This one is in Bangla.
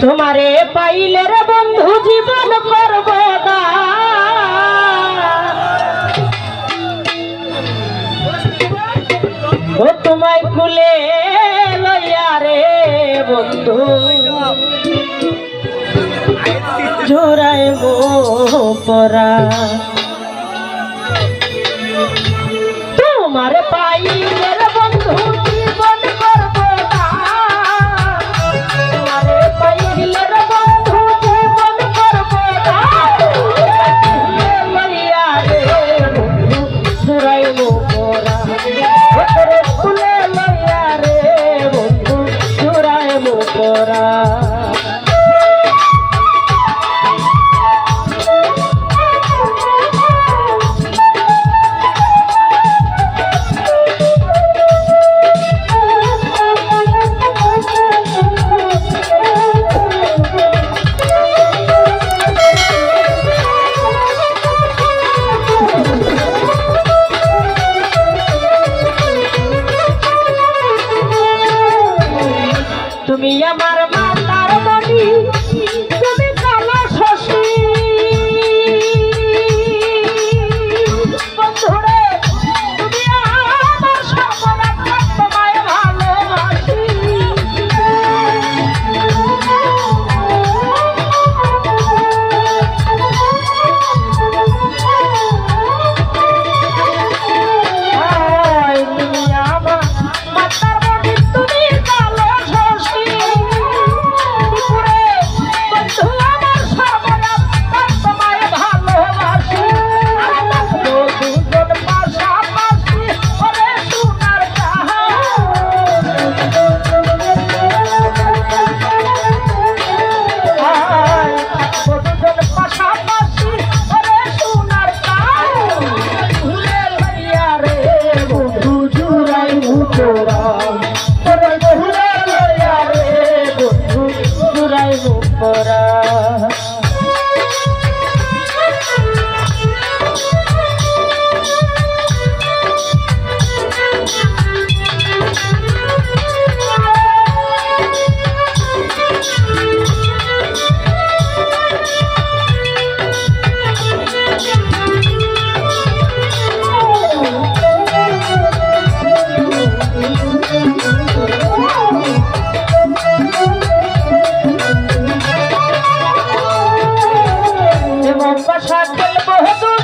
তোমারে পাইলে রে তুমি আমার চোরা বলবো